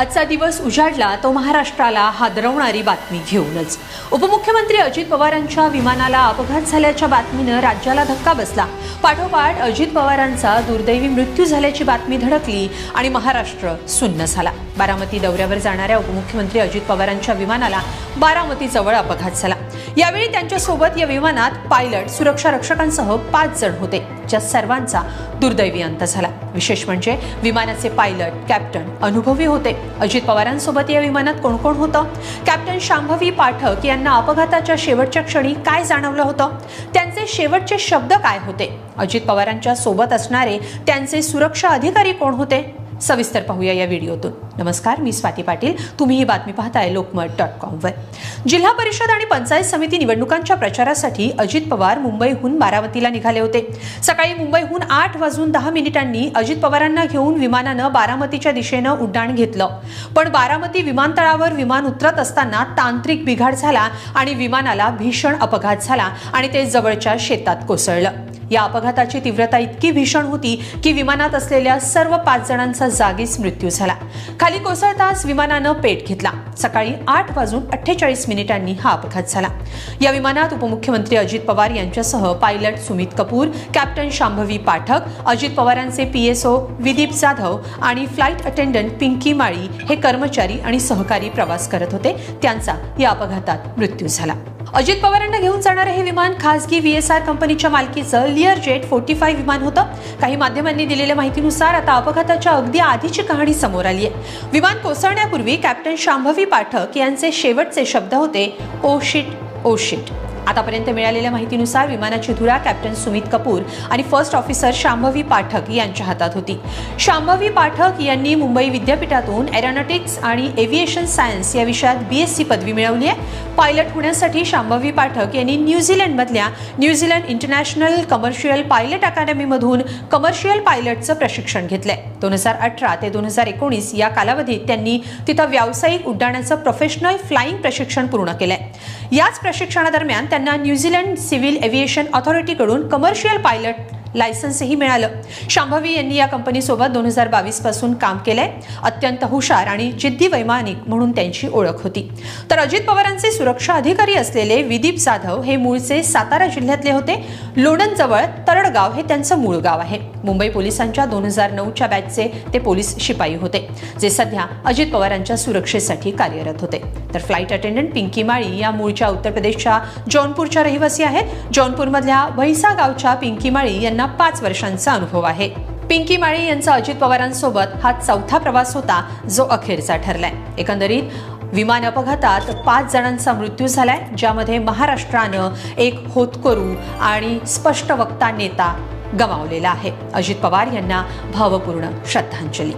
आजचा दिवस उजाडला तो महाराष्ट्राला हादरवणारी बातमी घेऊनच. उपमुख्यमंत्री अजित पवारांच्या विमानाला अपघात झाल्याच्या बातमीनं राज्याला धक्का बसला. पाठोपाठ अजित पवारांचा दुर्दैवी मृत्यू झाल्याची बातमी धडकली आणि महाराष्ट्र सुन्न झाला. बारामती दौऱ्यावर जाणाऱ्या उपमुख्यमंत्री अजित पवारांच्या विमानाला बारामतीजवळ अपघात झाला. यावेळी त्यांच्यासोबत या विमानात पायलट सुरक्षा रक्षकांसह पाच जण होते ज्या सर्वांचा दुर्दैवी अंत झाला. विशेष म्हणजे विमानाचे पायलट कॅप्टन अनुभवी होते. अजित पवारांसोबत या विमानात कोण कोण होतं? कॅप्टन शांभवी पाठक यांना अपघाताच्या शेवटच्या क्षणी काय जाणवलं होतं? त्यांचे शेवटचे शब्द काय होते? अजित पवारांच्या सोबत असणारे त्यांचे सुरक्षा अधिकारी कोण होते? सविस्तर पाहूया या व्हिडिओतून. नमस्कार मी स्वाती पाटील. तुम्ही ही बातमी पाहताय लोकमत डॉट कॉमवर जिल्हा परिषद आणि पंचायत समिती निवडणुकांच्या प्रचारासाठी अजित पवार मुंबईहून बारामतीला निघाले होते. सकाळी मुंबईहून आठ वाजून दहा मिनिटांनी अजित पवारांना घेऊन विमानानं बारामतीच्या दिशेनं उड्डाण घेतलं. पण बारामती विमानतळावर विमान उतरत असताना तांत्रिक बिघाड झाला आणि विमानाला भीषण अपघात झाला आणि ते जवळच्या शेतात कोसळलं. या अपघाताची तीव्रता इतकी भीषण होती की विमानात असलेल्या सर्व पाच जणांचा जागीच मृत्यू झाला. खाली कोसळताच विमानानं पेट घेतला. सकाळी आठ वाजून अठ्ठेचाळीस मिनिटांनी हा अपघात झाला. या विमानात उपमुख्यमंत्री अजित पवार यांच्यासह पायलट सुमित कपूर कॅप्टन शांभवी पाठक अजित पवारांचे पीएसओ विदीप जाधव आणि फ्लाईट अटेंडंट पिंकी माळी हे कर्मचारी आणि सहकारी प्रवास करत होते. त्यांचा या अपघातात मृत्यू झाला. अजित पवारांना घेऊन जाणारं हे विमान खासगी व्ही एस आर कंपनीच्या मालकीचं लिअर जेट फोर्टी फाईव्ह विमान होतं. काही माध्यमांनी दिलेल्या माहितीनुसार आता अपघाताच्या अगदी आधीची कहाणी समोर आली आहे. विमान कोसळण्यापूर्वी कॅप्टन शांभवी पाठक यांचे शेवटचे शब्द होते ओ शिट ओ शिट आतापर्यंत मिळालेल्या माहितीनुसार विमानाची धुरा कॅप्टन सुमित कपूर आणि फर्स्ट ऑफिसर शांभवी पाठक यांच्या हातात होती. शांभवी पाठक यांनी मुंबई विद्यापीठातून एरोनॉटिक्स आणि एव्हिएशन सायन्स या विषयात बी एस सी पदवी मिळवली आहे. पायलट होण्यासाठी शांभवी पाठक यांनी न्यूझीलंडमधल्या New Zealand international commercial pilot अकॅडमीमधून commercial पायलटचं प्रशिक्षण घेतलंय. दोन हजार अठरा ते दोन हजार एकोणीस या कालावधीत त्यांनी तिथं व्यावसायिक उड्डाणाचं प्रोफेशनल फ्लाईंग प्रशिक्षण पूर्ण केलंय. याच प्रशिक्षणादरम्यान त्यांना न्यूझीलंड सिव्हिल एव्हिएशन ऑथॉरिटीकडून कमर्शियल पायलट लायसन्सही मिळालं. शांभवी यांनी या कंपनीसोबत दोन हजार बावीसपासून काम केलंय. अत्यंत हुशार आणि जिद्दी वैमानिक म्हणून त्यांची ओळख होती. तर अजित पवारांचे सुरक्षा अधिकारी असलेले विदीप जाधव हे मूळचे सातारा जिल्ह्यातले होते. लोणंदजवळ तरडगाव हे त्यांचं मूळ गाव आहे. मुंबई पोलिसांच्या दोन हजार नऊच्या बॅचचे ते पोलीस शिपाई होते जे सध्या अजित पवारांच्या सुरक्षेसाठी कार्यरत होते. तर फ्लाईट अटेंडंट पिंकी माळी या मूळच्या उत्तर प्रदेशच्या जौनपूरच्या रहिवासी आहेत. जौनपूरमधल्या भैसा गावच्या पिंकी माळी यांना पाच वर्षांचा अनुभव आहे. पिंकी माळी यांचा अजित पवारांसोबत हा चौथा प्रवास होता जो अखेरचा ठरलाय. एकंदरीत विमान अपघातात पाच जणांचा मृत्यू झालाय ज्यामध्ये महाराष्ट्रानं एक होतकरू आणि स्पष्ट वक्ता नेता गमावलेला आहे. अजित पवार यांना भावपूर्ण श्रद्धांजली.